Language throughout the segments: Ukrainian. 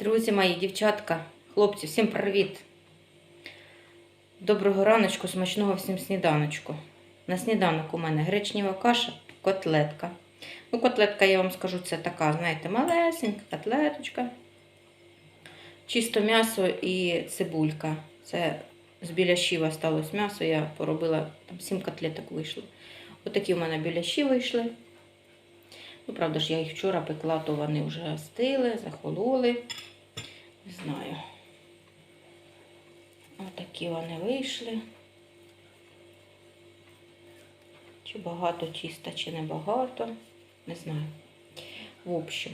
Друзі мої, дівчатка, хлопці, всім привіт! Доброго раночку, смачного всім сніданочку. На сніданок у мене гречнева каша, котлетка. Ну, котлетка, я вам скажу, це така, знаєте, малесенька котлеточка. Чисто м'ясо і цибулька. Це з біляшів осталось м'ясо, я поробила, там 7 котлеток вийшло. Отакі в мене біляші вийшли. Ну, правда ж, я їх вчора пекла, то вони вже остили, захололи. Не знаю. Отакі вони вийшли. Чи багато тіста, чи не багато. Не знаю. В общем.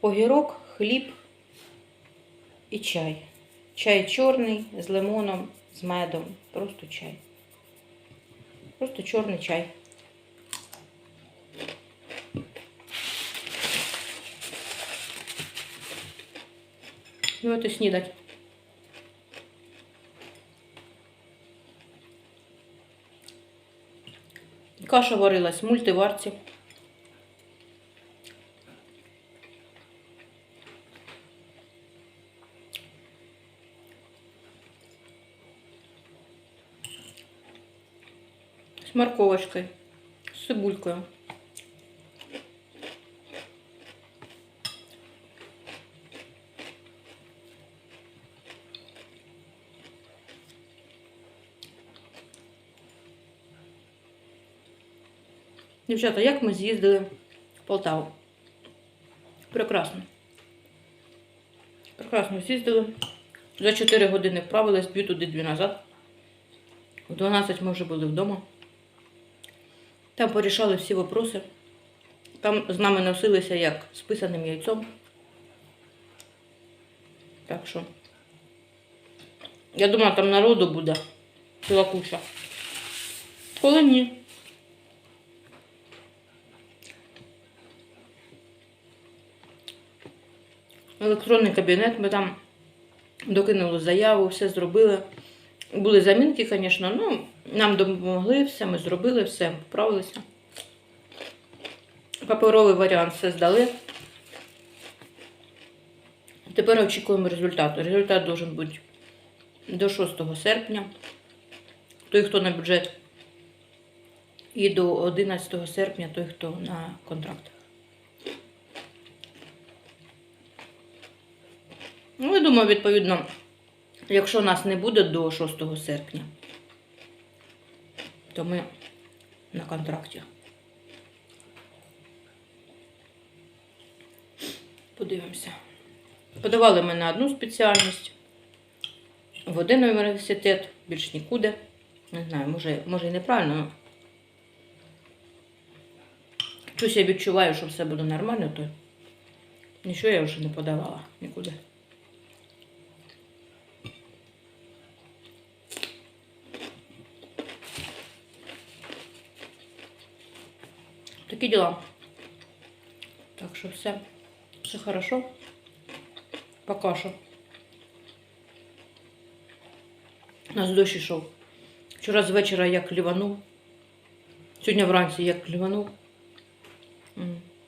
Огірок, хліб і чай. Чай чорний з лимоном, з медом. Просто чай. Просто чорний чай. Ну, это снідать. Каша варилась в мультиварці. З морковочкою, з цибулькою. Дівчата, як ми з'їздили в Полтаву? Прекрасно. Прекрасно з'їздили. За 4 години вправились, дві туди, дві назад. В 12 ми вже були вдома. Там порішали всі вопроси. Там з нами носилися як з писаним яйцом. Так що. Я думала, там народу буде ціла куча. Коли ні. Електронний кабінет, ми там докинули заяву, все зробили. Були замінки, звісно, ну, нам допомогли, все, ми зробили, все, вправилися. Паперовий варіант все здали. Тепер очікуємо результату. Результат должен бути до 6 серпня. Той, хто на бюджет, і до 11 серпня той, хто на контракт. Ну, думаю, відповідно, якщо нас не буде до 6 серпня, то ми на контракті. Подивимося. Подавали ми на одну спеціальність, в один університет, більш нікуди. Не знаю, може, може і неправильно, але щось я відчуваю, що все буде нормально, то нічого я вже не подавала нікуди. Такі дела. Так що все, все хорошо. Пока що. У нас дощ ішов. Вчора з вечора як ліванув. Сьогодні вранці як ліванув.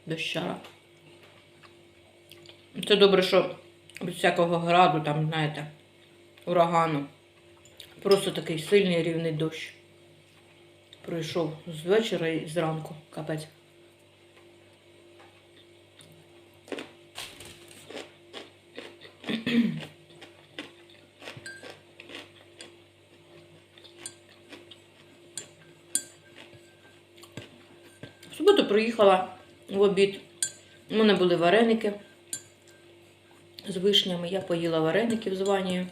Дощара. Це добре, що без всякого граду, там, знаєте, урагану. Просто такий сильний рівний дощ. Пройшов з вечора і зранку. Капець. В суботу приїхала в обід. У мене були вареники з вишнями. Я поїла вареників з ванію,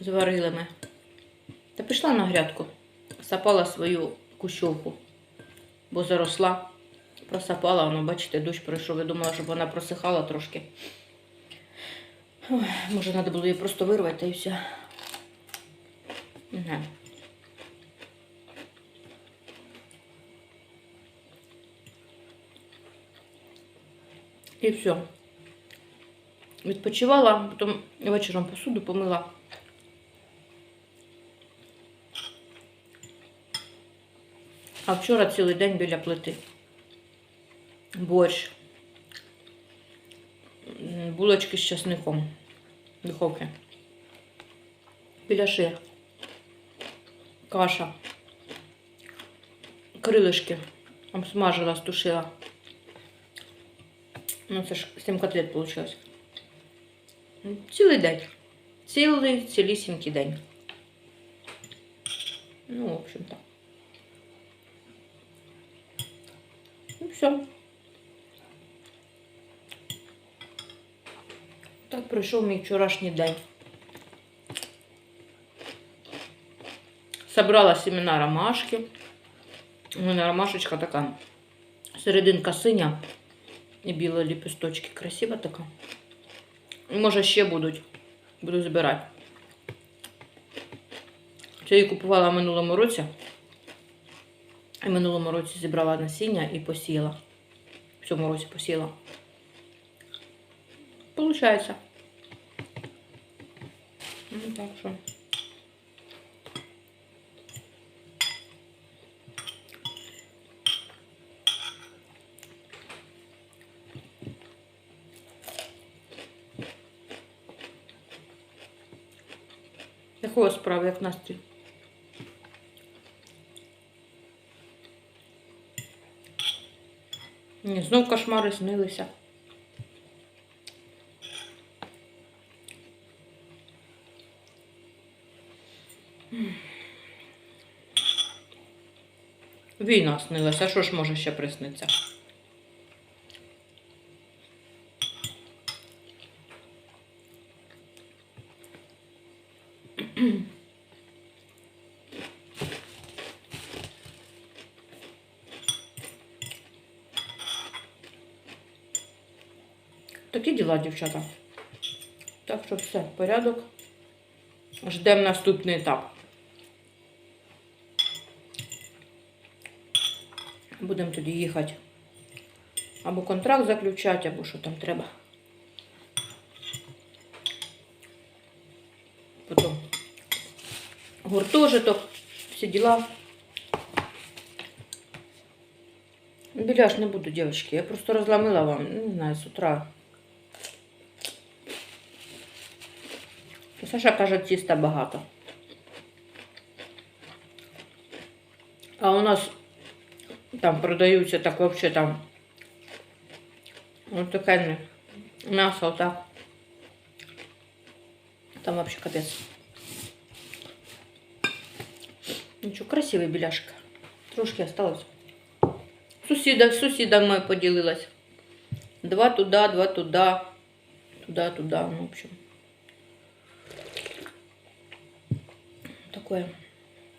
з варилами. Та пішла на грядку, сапала свою кущовку, бо заросла, просапала, воно, бачите, дощ пройшов. Я думала, щоб вона просихала трошки. Ой, може, треба було її просто вирвати та і все. Не. І все. Відпочивала, потім вечором посуду помила. А вчора цілий день біля плити. Борщ. Булочки з часником. Духовки. Біляши. Каша. Крилишки. Обсмажила, стушила. Ну, це ж 7 котлет вийшло. Цілий день. Цілий, цілісінький день. Ну, в общем так. Все. Так пройшов мій вчорашній день. Собрала семена ромашки. У мене ромашечка така. Серединка синя і білі ліпісточки. Красива така. Може, ще будуть. Буду збирати. Це її купувала в минулому році. І минулому році зібрала насіння і посіяла. В цьому році посіяла. Получається. Ну, так що. Якого справи, як настрій? Ні, знов кошмари снилися. Війна снилася, що ж може ще присниться? Такі діла, дівчата. Так що все, порядок. Ждемо наступний етап. Будемо тоді їхати. Або контракт заключати, або що там треба. Потім гуртожиток, всі діла. Біляш не буду, дівчатки. Я просто розламила вам, не знаю, з утра. Саша каже, тіста багато. А у нас там продаються так вообще там. Ось таке м'ясо так. Там вообще капець. Нічого, красивий біляшка. Трошки осталось. Сусіда, з сусідами поділилась. Два туди, два туди. Туди, туди, ну, в общем. Такое.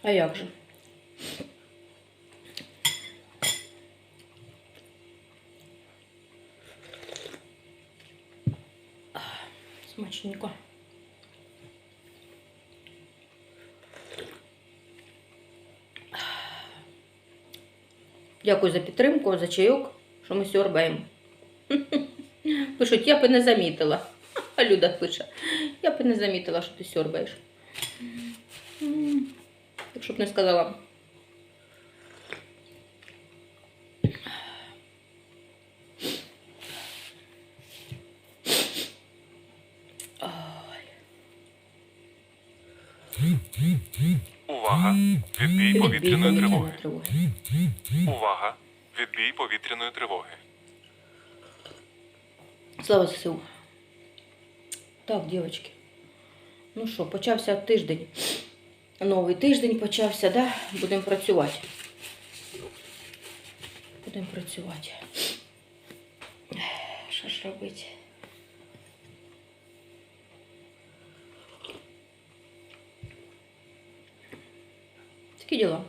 А як же? Смачненько. Дякую за підтримку, за чайок, що ми сьорбаємо. Пишуть, я б не замітила. А Люда пише, я б не замітила, що ти сьорбаєш. М, Так щоб не сказала. Увага! Відбій повітряної тривоги. тривоги. Увага! Відбій повітряної тривоги. Слава ЗСУ. Так, дівчатки. Ну що, почався тиждень. Новий тиждень почався, да? Будемо працювати. Будемо працювати. Що ж робити? Такі діла.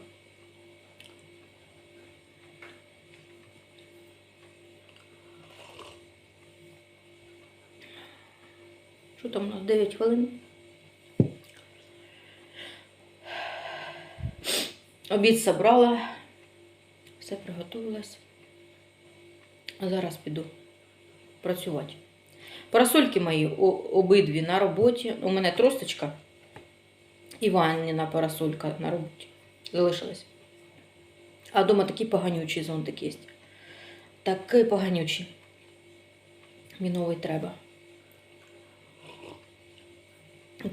Що там у нас 9 хвилин? Обід забрала, все приготувалось. А зараз піду працювати. Парасольки мої обидві на роботі. У мене тросточка Іванніна парасолька на роботі. Залишилась. А вдома такий поганючий зонтик є. Такий поганючий. Мені новий треба.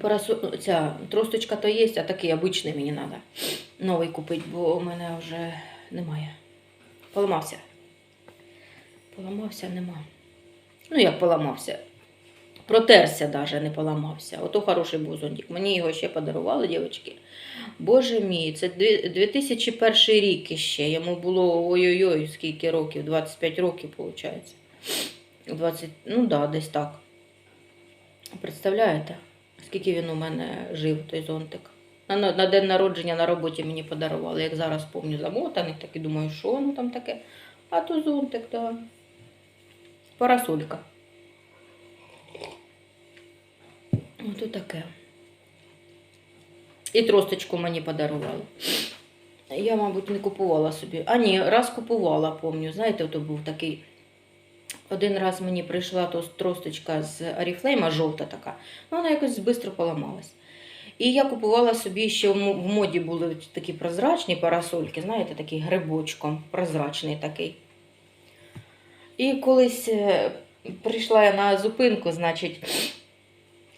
Парасо... Ця тросточка то є, а такий обичний мені треба. Новий купити, бо у мене вже немає. Поламався. Поламався, нема. Ну, як поламався. Протерся даже, не поламався. Ото хороший був зонтик. Мені його ще подарували, дівчатки. Боже мій, це 2001 рік іще. Йому було ой-ой-ой, скільки років, 25 років, виходить. 20, ну да, десь так. Представляєте, скільки він у мене жив, той зонтик. На, на, день народження на роботі мені подарували, як зараз пам'ятаю, замотаний, так і думаю, що воно там таке. А то зонтик, да. Парасолька. Ото таке. І тросточку мені подарували. Я, мабуть, не купувала собі. А ні, раз купувала, пам'ятаю. Знаєте, то був такий. Один раз мені прийшла то тросточка з Аріфлейма, жовта така. Ну, вона якось швидко поламалась. І я купувала собі ще в моді були такі прозрачні парасольки, знаєте, такий грибочком, прозрачний такий. І колись е, прийшла я на зупинку, значить,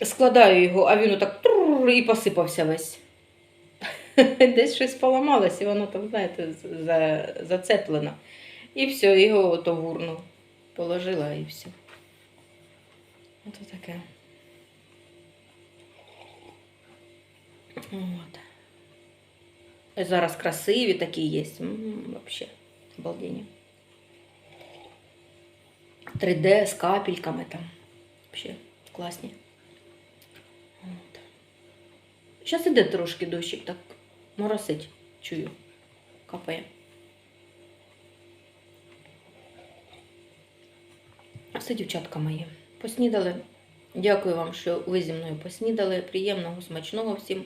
складаю його, а він отак і посипався весь. Десь щось поламалось, і воно там, знаєте, зацеплено. І все, його ото в урну положила і все. Ото таке. От. І Зараз красиві такі є. Взагалі, обалдені. 3D з капельками там. Взагалі класні. От. Зараз іде трошки дощик, так моросить, чую. Капає. Все, дівчатка мої, поснідали. Дякую вам, що ви зі мною поснідали. Приємного, смачного всім.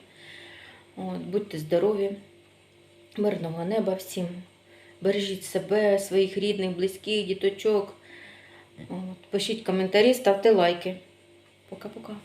От, будьте здорові, мирного неба всім. Бережіть себе, своїх рідних, близьких, діточок. От, пишіть коментарі, ставте лайки. Пока-пока.